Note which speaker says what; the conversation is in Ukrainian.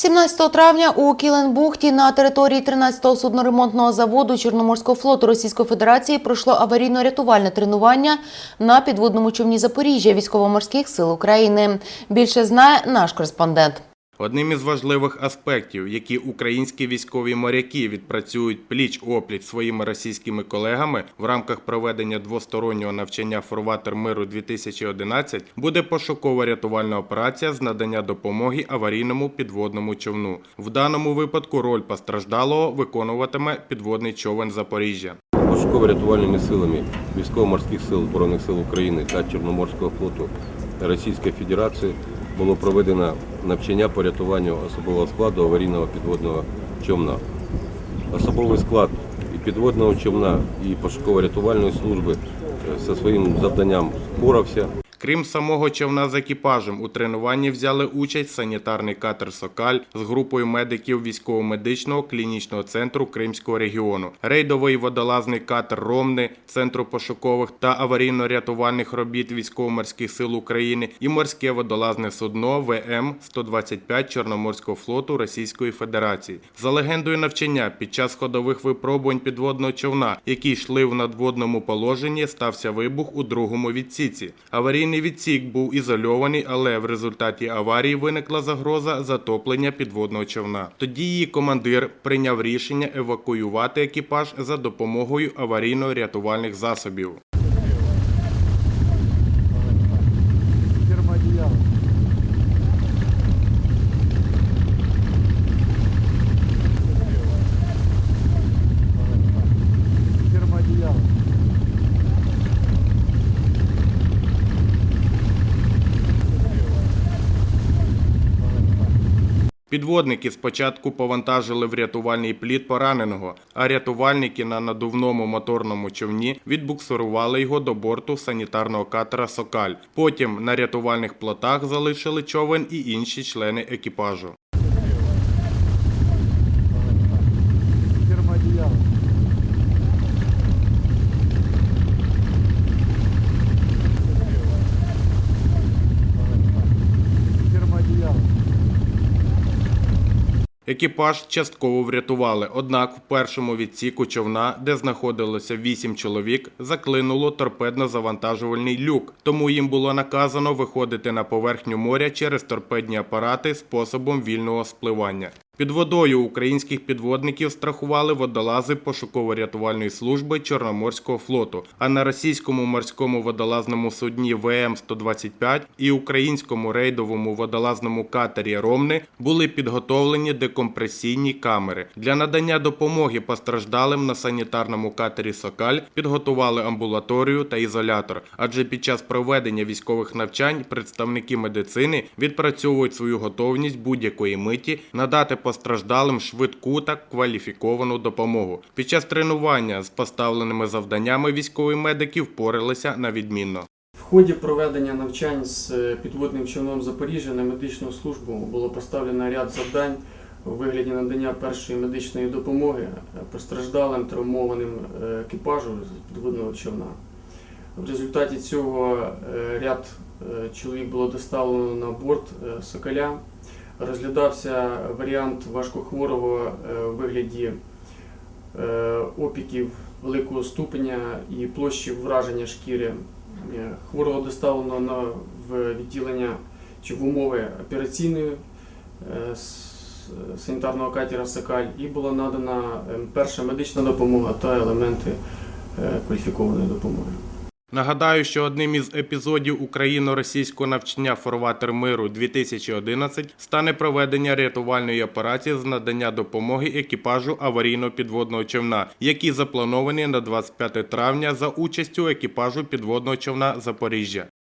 Speaker 1: 17 травня у Кіленбухті на території 13-го судноремонтного заводу Чорноморського флоту Російської Федерації пройшло аварійно-рятувальне тренування на підводному човні Запоріжжя військово-морських сил України. Більше знає наш кореспондент.
Speaker 2: Одним із важливих аспектів, які українські військові моряки відпрацюють пліч-опліч своїми російськими колегами в рамках проведення двостороннього навчання «Форватер миру 2011 буде пошукова рятувальна операція з надання допомоги аварійному підводному човну. В даному випадку роль постраждалого виконуватиме підводний човен Запоріжжя.
Speaker 3: Пошуково-рятувальними силами військово-морських сил Збройних сил України та Чорноморського флоту Російської Федерації було проведено навчання по рятуванню особового складу аварійного підводного човна. Особовий склад і підводного човна, і пошуково-рятувальної служби е, зі своїм завданням впорався.
Speaker 2: Крім самого човна з екіпажем, у тренуванні взяли участь санітарний катер Сокаль з групою медиків військово-медичного клінічного центру Кримського регіону, рейдовий водолазний катер Ромни Центру пошукових та аварійно-рятувальних робіт військово-морських сил України і морське водолазне судно ВМ 125 Чорноморського флоту Російської Федерації. За легендою навчання, під час ходових випробувань підводного човна, які йшли в надводному положенні, стався вибух у другому відсіці. Аварійний відсік був ізольований, але в результаті аварії виникла загроза затоплення підводного човна. Тоді її командир прийняв рішення евакуювати екіпаж за допомогою аварійно-рятувальних засобів. Підводники спочатку повантажили в рятувальний плід пораненого, а рятувальники на надувному моторному човні відбуксирували його до борту санітарного катера Сокаль. Потім на рятувальних плотах залишили човен і інші члени екіпажу. Екіпаж частково врятували, однак в першому відсіку човна, де знаходилося вісім чоловік, заклинуло торпедно-завантажувальний люк, тому їм було наказано виходити на поверхню моря через торпедні апарати способом вільного спливання. Під водою українських підводників страхували водолази пошуково-рятувальної служби Чорноморського флоту, а на російському морському водолазному судні ВМ-125 і українському рейдовому водолазному катері Ромни були підготовлені декомпресійні камери. Для надання допомоги постраждалим на санітарному катері Сокаль підготували амбулаторію та ізолятор, адже під час проведення військових навчань представники медицини відпрацьовують свою готовність будь-якої миті надати постраждалим швидку та кваліфіковану допомогу. Під час тренування з поставленими завданнями військові медики впоралися на відмінно.
Speaker 4: В ході проведення навчань з е, підводним човном Запоріжжя на медичну службу було поставлено ряд завдань у вигляді надання першої медичної допомоги е, постраждалим травмованим е, екіпажу з підводного човна. В результаті цього ряд чоловік було доставлено на борт Соколя. Розглядався варіант важкохворого е, у вигляді е, опіків великого ступеня і площі враження шкіри. Е, Хворого доставлено на в відділення чи в умови операційної е, санітарного катера Сокаль і була надана е, перша медична допомога та елементи е, кваліфікованої допомоги.
Speaker 2: Нагадаю, що одним із епізодів україно-російського навчання «Форватер миру 2011 стане проведення рятувальної операції з надання допомоги екіпажу аварійного підводного човна, які заплановані на 25 травня за участю екіпажу підводного човна Запоріжжя.